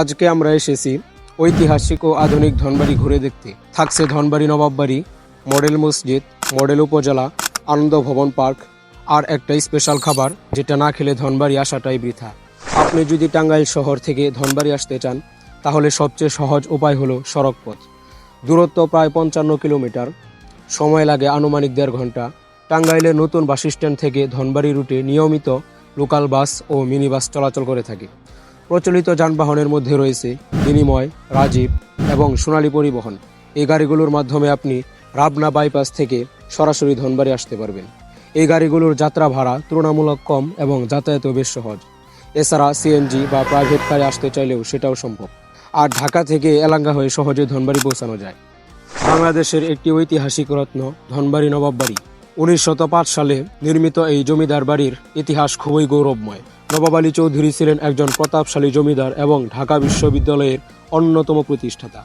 আজকে আমরা এসেছি ঐতিহাসিক ও আধুনিক ধনবাড়ি ঘুরে দেখতে। থাকছে ধনবাড়ি নবাববাড়ি মডেল মসজিদ, মডেল উপজেলা, আনন্দ ভবন পার্ক আর একটা স্পেশাল খাবার, যেটা না খেলে ধনবাড়ি আসাটাই বৃথা। আপনি যদি টাঙ্গাইল শহর থেকে ধনবাড়ি আসতে চান, তাহলে সবচেয়ে সহজ উপায় হলো সড়ক পথ দূরত্ব প্রায় পঞ্চান্ন কিলোমিটার, সময় লাগে আনুমানিক দেড় ঘণ্টা। টাঙ্গাইলের নতুন বাস স্ট্যান্ড থেকে ধনবাড়ি রুটে নিয়মিত লোকাল বাস ও মিনি বাস চলাচল করে থাকে। প্রচলিত যানবাহনের মধ্যে রয়েছে বিনিময়, রাজীব এবং সোনালী পরিবহন। এই গাড়িগুলোর মাধ্যমে আপনি রাবনা বাইপাস থেকে সরাসরি ধনবাড়ি আসতে পারবেন। এই গাড়িগুলোর যাত্রা ভাড়া তুলনামূলক কম এবং যাতায়াতও বেশ সহজ। এছাড়া সিএনজি বা প্রাইভেট কারে আসতে চাইলেও সেটাও সম্ভব। আর ঢাকা থেকে এলাঙ্গা হয়ে সহজে ধনবাড়ি পৌঁছানো যায়। বাংলাদেশের একটি ঐতিহাসিক রত্ন, ধনবাড়ি নবাব বাড়ি উনিশ সালে নির্মিত এই জমিদার বাড়ির ইতিহাস খুবই গৌরবময়। নবাব আলী চৌধুরী ছিলেন একজন প্রতাপশালী জমিদার এবং ঢাকা বিশ্ববিদ্যালয়ের অন্যতম প্রতিষ্ঠাতা।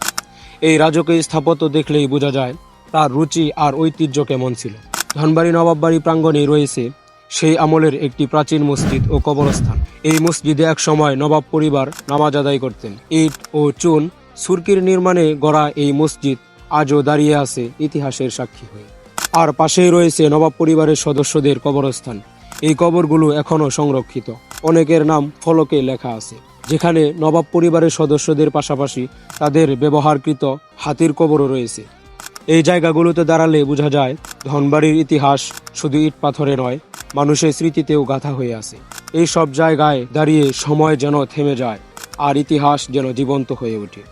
এই রাজকীয় স্থাপত্য দেখলেই বোঝা যায় তার রুচি আর ঐতিহ্য কেমন ছিল। ধনবাড়ি নবাব বাড়ি প্রাঙ্গণেই রয়েছে সেই আমলের একটি প্রাচীন মসজিদ ও কবরস্থান। এই মসজিদে এক সময় নবাব পরিবার নামাজ আদায় করতেন। ইট ও চুন সুরকির নির্মাণে গড়া এই মসজিদ আজও দাঁড়িয়ে আছে ইতিহাসের সাক্ষী হয়ে। আর পাশেই রয়েছে নবাব পরিবারের সদস্যদের কবরস্থান। এই কবরগুলো এখনও সংরক্ষিত। অনেকের নাম ফলকে লেখা আছে, যেখানে নবাব পরিবারের সদস্যদের পাশাপাশি তাদের ব্যবহারকৃত হাতির কবরও রয়েছে। এই জায়গাগুলোতে দাঁড়ালে বোঝা যায়, ধনবাড়ির ইতিহাস শুধু ইট পাথরে নয়, মানুষের স্মৃতিতেও গাথা হয়ে আছে। এই সব জায়গায় দাঁড়িয়ে সময় যেন থেমে যায়, আর ইতিহাস যেন জীবন্ত হয়ে ওঠে।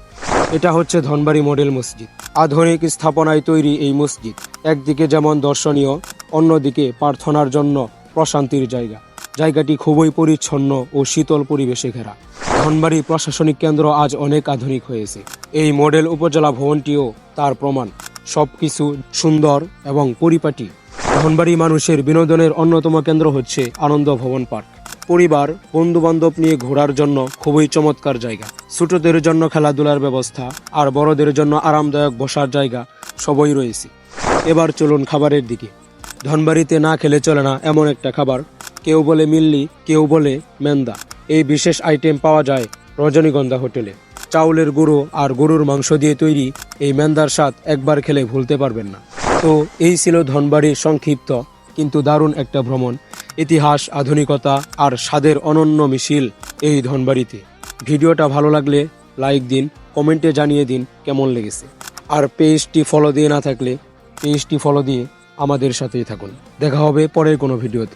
এটা হচ্ছে ধনবাড়ি মডেল মসজিদ। আধুনিক স্থাপনায় তৈরি এই মসজিদ, একদিকে যেমন দর্শনীয়, অন্যদিকে প্রার্থনার জন্য প্রশান্তির জায়গা। জায়গাটি খুবই পরিচ্ছন্ন ও শীতল পরিবেশে ঘেরা। ধনবাড়ি প্রশাসনিক কেন্দ্র আজ অনেক আধুনিক হয়েছে। এই মডেল উপজেলা ভবনটিও তার প্রমাণ। সবকিছু সুন্দর এবং পরিপাটি। ধনবাড়ি মানুষের বিনোদনের অন্যতম কেন্দ্র হচ্ছে আনন্দ ভবন পার্ক। পরিবার বন্ধু বান্ধব নিয়ে ঘোরার জন্য খুবই চমৎকার জায়গা। ছোটদের জন্য খেলাধুলার ব্যবস্থা আর বড়দের জন্য আরামদায়ক বসার জায়গা সবই রয়েছে। এবার চলুন খাবারের দিকে। ধনবাড়িতে না খেলে চলে না এমন একটা খাবার। কেউ বলে মিল্লি, কেউ বলে মেন্দা। এই বিশেষ আইটেম পাওয়া যায় রজনীগন্ধা হোটেলে। চাউলের গুঁড়ো আর গরুর মাংস দিয়ে তৈরি এই মেন্দার স্বাদ একবার খেলে ভুলতে পারবেন না। তো এই ছিল ধনবাড়ির সংক্ষিপ্ত কিন্তু দারুণ একটা ভ্রমণ, ইতিহাস, আধুনিকতা আর স্বাদের অনন্য মিছিল এই ধনবাড়িতে। ভিডিওটা ভালো লাগলে লাইক দিন, কমেন্টে জানিয়ে দিন কেমন লেগেছে। আর পেজটি ফলো দিয়ে না থাকলে, পেজটি ফলো দিয়ে আমাদের সাথেই থাকুন। দেখা হবে পরের কোনো ভিডিওতে।